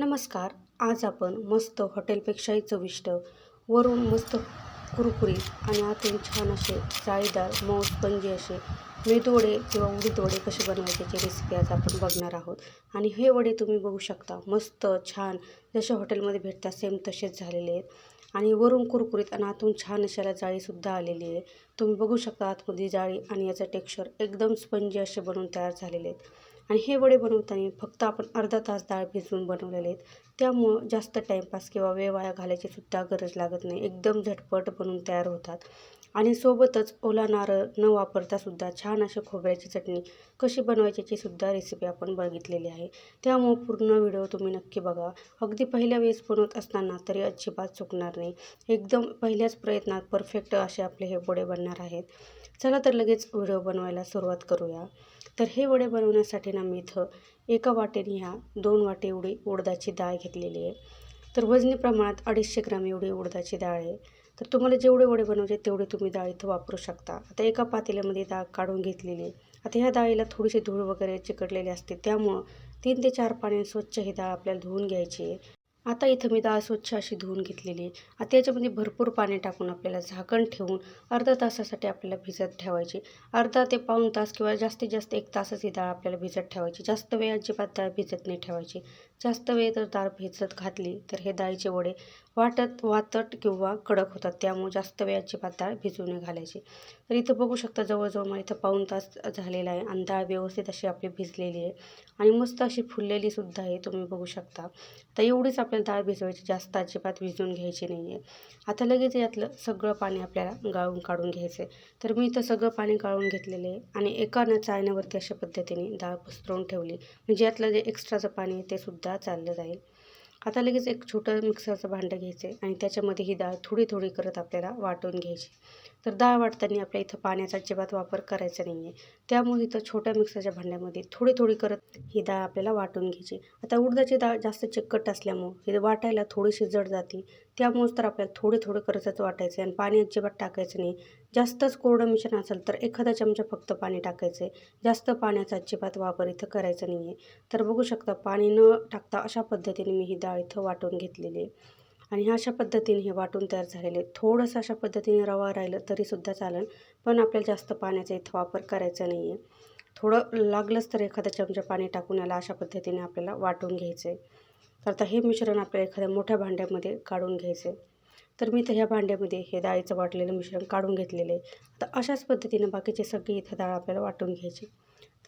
नमस्कार. आज आपण मस्त हॉटेलपेक्षाही चविष्ट वरून मस्त कुरकुरीत आणि आतून छान असे जाळीदार मऊ स्पंजी असे मेदवडे किंवा उडीद वडे कसे बनवायचे याची रेसिपी आज आपण बघणार आहोत. आणि हे वडे तुम्ही बघू शकता. मस्त छान जसे हॉटेलमध्ये भेटतात सेम तसेच झालेले आहेत. आणि वरून कुरकुरीत आणि आतून छान अशाला जाळीसुद्धा आलेली आहे. तुम्ही बघू शकता आतमध्ये जाळी आणि याचं टेक्स्चर एकदम स्पंजी असे बनवून तयार झालेले आहेत. आणि हे वडे बनवताना फक्त आपण अर्धा तास डाळ भिजवून बनवलेले आहेत. त्यामुळं जास्त टाईमपास किंवा वेळ वाया घालायची सुद्धा गरज लागत नाही. एकदम झटपट बनवून तयार होतात. आणि सोबतच ओला नारळ न वापरता सुद्धा छान अशी खोबऱ्याची चटणी कशी बनवायची याची सुद्धा रेसिपी आपण बघितलेली आहे. त्यामुळं पूर्ण व्हिडिओ तुम्ही नक्की बघा. अगदी पहिल्या वेळेस बनवत असताना तरी अजिबात चुकणार नाही. एकदम पहिल्याच प्रयत्नात परफेक्ट असे आपले हे वडे बनणार आहेत. चला तर लगेच व्हिडिओ बनवायला सुरुवात करूया. तर हे वडे बनवण्यासाठी ना मी इथं एका वाटेने ह्या दोन वाटे एवढी उडदाची डाळ घेतलेली आहे. तर वजनी प्रमाणात अडीचशे ग्राम एवढी उडदाची डाळ आहे. तर तुम्हाला जेवढे वडे बनवायचे तेवढे तुम्ही डाळ इथं वापरू शकता. आता एका पातेल्यामध्ये डाळ काढून घेतलेली आहे. आता ह्या डाळीला थोडीशी धूळ वगैरे चिकटलेली असते त्यामुळं तीन ते चार पाण्याने स्वच्छ ही डाळ आपल्याला धुवून घ्यायची आहे. आता इथं मी डाळ स्वच्छ अशी धुवून घेतलेली आहे. आता याच्यामध्ये भरपूर पाणी टाकून आपल्याला झाकण ठेवून अर्धा तासासाठी आपल्याला भिजत ठेवायची. अर्धा ते पाऊण तास किंवा जास्तीत जास्त एक तासच ही डाळ आपल्याला भिजत ठेवायची. जास्त वेळ अजिबात डाळ भिजत नाही ठेवायची. जास्त वेळ जर डाळ भिजत घातली तर हे डाळीचे वडे वाटत वातट किंवा कडक होतात. त्यामुळे जास्त वेळ अजिबात डाळ भिजवून घालायची. तर इथं बघू शकता जवळजवळ मला इथं पाऊण तास झालेला आहे आणि डाळ व्यवस्थित अशी आपली भिजलेली आहे. आणि मस्त अशी फुललेलीसुद्धा आहे तुम्ही बघू शकता. तर एवढीच आपल्याला डाळ भिजवायची जास्त अजिबात भिजवून घ्यायची नाही आहे आता लगेच यातलं सगळं पाणी आपल्याला गाळून काढून घ्यायचं आहे तर मी इथं सगळं पाणी गाळून घेतलेलं आहे आणि एका न चाळण्यावरती अशा पद्धतीने डाळ पसरवून ठेवली. म्हणजे यातलं जे एक्स्ट्राचं पाणी आहे ते सुद्धा चाललं जाईल. आता लगेच एक छोटं मिक्सरचं भांडं घ्यायचं आहे आणि त्याच्यामध्ये ही डाळ थोडी थोडी करत आपल्याला वाटून घ्यायची. तर डाळ वाटताना आपल्या इथं पाण्याचा अजिबात वापर करायचा नाही आहे. त्यामुळे इथं छोट्या मिक्सरच्या भांड्यामध्ये थोडी थोडी करत ही डाळ आपल्याला वाटून घ्यायची. आता उडदाची डाळ जास्त चिकट असल्यामुळं हे वाटायला थोडीशी जड जाते. त्यामुळेच तर आपल्याला थोडे थोडे करतच वाटायचं आहे आणि पाणी अजिबात टाकायचं नाही. जास्तच कोरडं मिश्रण असेल तर एखादा चमचा फक्त पाणी टाकायचं आहे जास्त पाण्याचा अजिबात वापर इथं करायचा नाही आहे तर बघू शकता पाणी न टाकता अशा पद्धतीने मी ही डाळ इथं वाटून घेतलेली आहे. आणि अशा पद्धतीने हे वाटून तयार झालेले. थोडंसं अशा पद्धतीने रवा राहिलं तरीसुद्धा चालेल पण आपल्याला जास्त पाण्याचा इथं वापर करायचा नाही आहे थोडं लागलंच तर एखादा चमचा पाणी टाकून याला अशा पद्धतीने आपल्याला वाटून घ्यायचं आहे तर आता हे मिश्रण आपल्याला एखाद्या मोठ्या भांड्यामध्ये काढून घ्यायचं आहे. तर मी तर ह्या भांड्यामध्ये हे डाळीचं वाटलेलं मिश्रण काढून घेतलेलं आहे. आता अशाच पद्धतीनं बाकीचे सगळी इथं डाळ आपल्याला वाटून घ्यायची.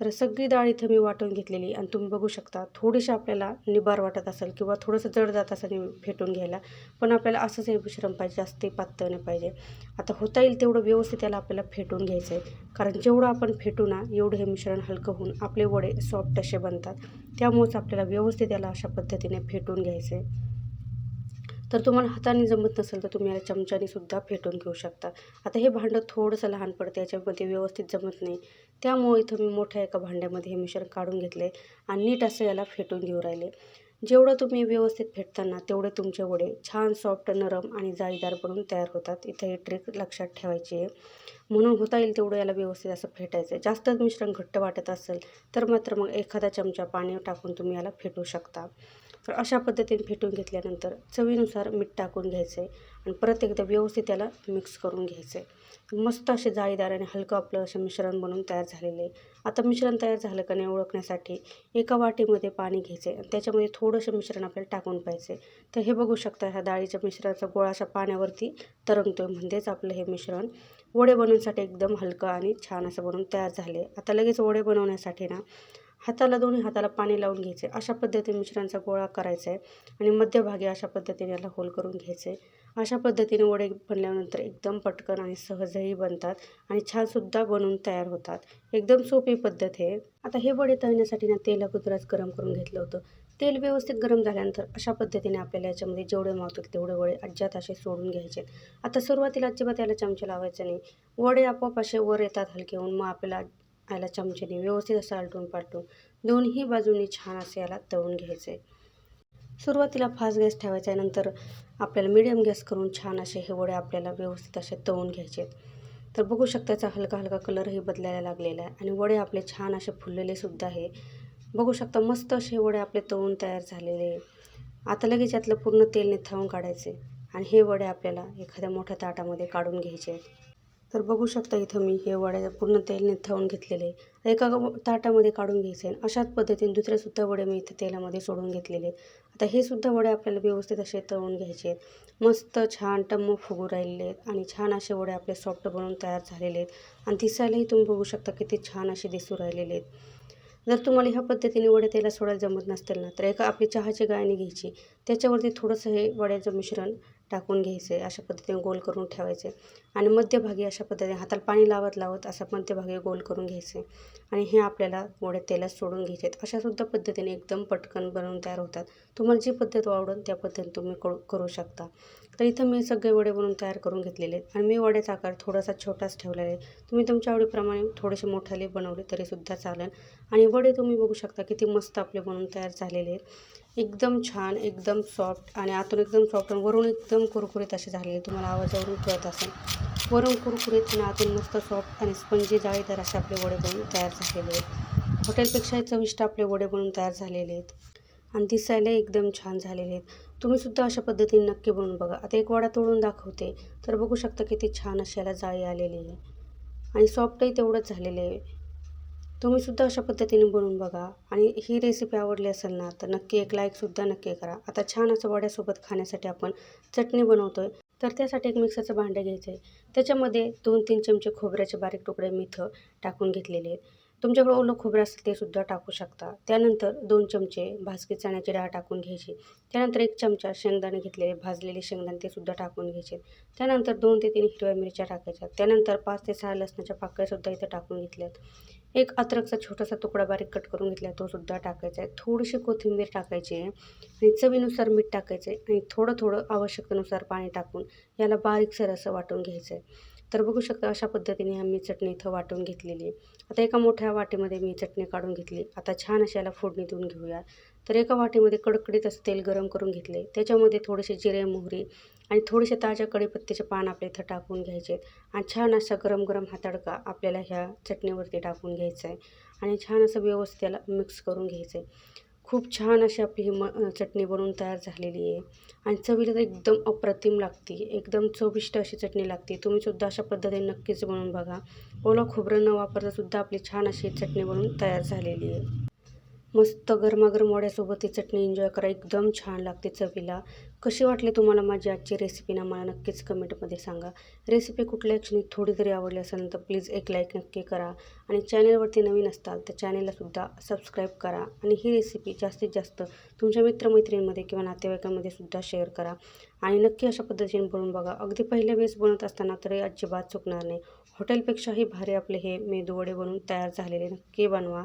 तर सगळी डाळ इथं मी वाटून घेतलेली आणि तुम्ही बघू शकता थोडीशी आपल्याला निबार वाटत असेल किंवा थोडंसं जड जात असेल फेटून घ्यायला पण आपल्याला असंच हे मिश्रण पाहिजे जास्त पातळ नाही पाहिजे. आता होता येईल तेवढं व्यवस्थित त्याला आपल्याला फेटून घ्यायचं आहे कारण जेवढं आपण फेटू ना एवढं हे मिश्रण हलकं होऊन आपले वडे सॉफ्ट असे बनतात. त्यामुळेच आपल्याला व्यवस्थित त्याला अशा पद्धतीने फेटून घ्यायचं आहे तर तुम्हाला हाताने जमत नसेल तर तुम्ही याला चमच्याने सुद्धा फेटून घेऊ शकता. आता हे भांडं थोडंसं लहान पडतं याच्यामध्ये व्यवस्थित जमत नाही. त्यामुळे इथं मी मोठ्या एका भांड्यामध्ये हे मिश्रण काढून घेतले आणि नीट असं याला फेटून घेऊ राहिले. जेवढं तुम्ही व्यवस्थित फेटताना तेवढे तुमचे वडे छान सॉफ्ट नरम आणि जाळीदार बनून तयार होतात. इथं ही ट्रिक लक्षात ठेवायची आहे. म्हणून होता येईल तेवढं याला व्यवस्थित असं फेटायचं. आहे जास्तच मिश्रण घट्ट वाटत असेल तर मात्र मग एखादा चमचा पाणी टाकून तुम्ही याला फेटू शकता. तर अशा पद्धतीने फेटून घेतल्यानंतर चवीनुसार मीठ टाकून घ्यायचं आहे आणि परत एकदा व्यवस्थित त्याला मिक्स करून घ्यायचं. आहे मस्त असे जाळीदार आणि हलकं आपलं असं मिश्रण बनवून तयार झालेलं. आहे आता मिश्रण तयार झालं का नाही ओळखण्यासाठी एका वाटीमध्ये पाणी घ्यायचं आहे आणि त्याच्यामध्ये थोडंसं मिश्रण आपल्याला टाकून पाहिजे तर हे बघू शकता ह्या डाळीच्या मिश्रणाचा गोळा अशा पाण्यावरती तरंगतो आहे म्हणजेच आपलं हे मिश्रण. वडे बनवण्यासाठी एकदम हलकं आणि छान असं बनवून तयार झाले. आता लगेच वडे बनवण्यासाठी ना हाताला दोन्ही हाताला पाणी लावून घ्यायचे. अशा पद्धतीने मिश्रणाचा गोळा करायचा आहे आणि मध्यभागी अशा पद्धतीने याला होल करून घ्यायचे आहे अशा पद्धतीने वडे बनल्यानंतर एकदम पटकन आणि सहजही बनतात आणि छानसुद्धा बनवून तयार होतात. एकदम सोपी पद्धत आहे आता हे वडे तळण्यासाठी ना तेल अगोदरच गरम करून घेतलं होतं. तेल व्यवस्थित गरम झाल्यानंतर अशा पद्धतीने आपल्याला याच्यामध्ये जेवढे मावतील तेवढे वडे अज्जात असे सोडून घ्यायचे. आता सुरुवातीला अजिबात याला चमचे लावायचे नाही. वडे आपोआप असे वर येतात हलके होऊन मग आपल्याला याला चमचेने व्यवस्थित असं आलटून पालटून दोन्ही बाजूनी छान असे याला तळून घ्यायचे. सुरुवातीला फास्ट गॅस ठेवायचा आहे नंतर आपल्याला मिडियम गॅस करून छान असे हे वडे आपल्याला व्यवस्थित असे तळून घ्यायचे. तर बघू शकता याचा हलका हलका कलरही बदलायला लागलेला आहे आणि वडे आपले छान असे फुललेले सुद्धा आहे. बघू शकता मस्त असे वडे आपले तळून तयार झालेले आता लगेच यातलं पूर्ण तेल निथळून काढायचे आणि हे वडे आपल्याला एखाद्या मोठ्या ताटामध्ये काढून घ्यायचे. आहेत तर बघू शकता इथं मी हे वड्या पूर्ण तेल निथळून घेतलेले एका ताटामध्ये काढून घ्यायचे आहे. अशाच पद्धतीने दुसऱ्यासुद्धा वडे मी इथं तेलामध्ये सोडून घेतलेले आहेत. आता हे सुद्धा वडे आपल्याला व्यवस्थित असे तळून घ्यायचे आहेत. मस्त छान टम्म फुगू राहिलेले आहेत आणि छान असे वडे आपले सॉफ्ट बनवून तयार झालेले आहेत. आणि दिसायलाही तुम्ही बघू शकता किती छान असे दिसू राहिलेले आहेत. जर तुम्हाला ह्या पद्धतीने वडे तेला सोडायला जमत नसतील ना तर एका आपली चहाची गाळणी घ्यायची. त्याच्यावरती थोडंसं हे वड्याचं मिश्रण टाकून घ्यायचं आहे. अशा पद्धतीने गोल करून ठेवायचे आणि मध्यभागी अशा पद्धतीने हाताला पाणी लावत लावत असं मध्यभागी गोल करून घ्यायचे. आणि हे आपल्याला वडे तेलात सोडून घ्यायचे आहेत अशासुद्धा पद्धतीने एकदम पटकन बनवून तयार होतात. तुम्हाला जी पद्धत आवडेल त्या पद्धतीने तुम्ही करू करू शकता. तर इथं मी सगळे वडे बनवून तयार करून घेतलेले आहेत. आणि मी वड्याचा आकार थोडासा छोटाच ठेवलेला आहे. तुम्ही तुमच्या आवडीप्रमाणे थोडेसे मोठाले बनवले तरीसुद्धा चालेल. आणि वडे तुम्ही बघू शकता किती मस्त आपले बनवून तयार झालेले आहेत. एकदम छान एकदम सॉफ्ट आणि आतून एकदम सॉफ्ट आणि वरून एकदम कुरकुरीत असे झालेले तुम्हाला आवाजावरून कळत असेल. वरून कुरकुरीत आणि आतून मस्त सॉफ्ट आणि स्पंजी जाळीदार असे आपले वडे बनवून तयार झालेले आहेत. हॉटेलपेक्षाही चविष्ट आपले वडे बनवून तयार झालेले आहेत. आणि दिसायला एकदम छान झालेले आहेत. तुम्ही सुद्धा अशा पद्धतीने नक्की बनवून बघा. आता एक वडा तोडून दाखवते. तर बघू शकता किती छान अशी याला जाळी आलेली आहे. आणि सॉफ्टही तेवढंच झालेलं आहे. तुम्ही सुद्धा अशा पद्धतीने बनवून बघा. आणि ही रेसिपी आवडली असेल ना तर नक्की एक लाईकसुद्धा नक्की करा. आता छान असं वड्यासोबत खाण्यासाठी आपण चटणी बनवतो आहे तर त्यासाठी एक मिक्सरचं भांडं घ्यायचं आहे. त्याच्यामध्ये दोन तीन चमचे खोबऱ्याचे बारीक तुकडे मिथं टाकून घेतलेले आहेत. तुमच्याकडे ओलं खोबरं असेल ते सुद्धा टाकू शकता. त्यानंतर दोन चमचे भाजकी चण्याची डाळ टाकून घ्यायची. त्यानंतर एक चमचा शेंगदाणे घेतलेले भाजलेले शेंगदाणे ते सुद्धा टाकून घ्यायचे. त्यानंतर दोन ते तीन हिरव्या मिरच्या टाकायच्या. त्यानंतर पाच ते सहा लसणाच्या पाकळ्यासुद्धा इथं टाकून घेतल्यात. एक अद्रकचा छोटासा तुकडा बारीक कट करून घेतला तो सुद्धा टाकायचा आहे. थोडीशी कोथिंबीर टाकायची आहे. आणि चवीनुसार मीठ टाकायचं आहे. आणि थोडं थोडं आवश्यकतेनुसार पाणी टाकून याला बारीकसर असं वाटून घ्यायचं आहे. तर बघू शकता अशा पद्धतीने आम्ही चटणी इथं वाटून घेतलेली आहे. आता एका मोठ्या वाटीमध्ये मी चटणी काढून घेतली. आता छान अशी याला फोडणी देऊन घेऊया. तर एका वाटीमध्ये कडकडीत असं तेल गरम करून घेतले त्याच्यामध्ये थोडेसे जिरे मोहरी आणि थोडेसे ताज्या कढीपत्त्याचे पान आपल्या इथं टाकून घ्यायचे. आणि छान असा गरम गरम हा तडका आपल्याला ह्या चटणीवरती टाकून घ्यायचा आहे. आणि छान असं व्यवस्थित त्याला मिक्स करून घ्यायचं आहे. खूप छान अशी आपली ही म चटणी बनवून तयार झालेली आहे. आणि चवीला तर एकदम अप्रतिम लागते. एकदम चविष्ट अशी चटणी लागते. तुम्ही सुद्धा अशा पद्धतीने नक्कीच बनवून बघा. ओला खोबरं न वापरतासुद्धा आपली छान अशी चटणी बनवून तयार झालेली आहे. मस्त गरमागरम वड्यासोबत ही चटणी एन्जॉय करा. एकदम छान लागते चवीला. कशी वाटली तुम्हाला माझी आजची रेसिपी ना मला नक्कीच कमेंटमध्ये सांगा. रेसिपी कुठल्या क्षणी थोडी जरी आवडली असेल तर प्लीज एक लाईक नक्की करा. आणि चॅनलवरती नवीन असताल तर चॅनललासुद्धा सबस्क्राईब करा. आणि ही रेसिपी जास्तीत जास्त तुमच्या मित्रमैत्रिणींमध्ये किंवा नातेवाईकांमध्ये सुद्धा शेअर करा. आणि नक्की अशा पद्धतीने बनवून बघा. अगदी पहिल्या वेळेस बनवत असताना तरी अजिबात चुकणार नाही. हॉटेलपेक्षाही भारी आपले हे मेदूवडे बनवून तयार झालेले नक्की बनवा.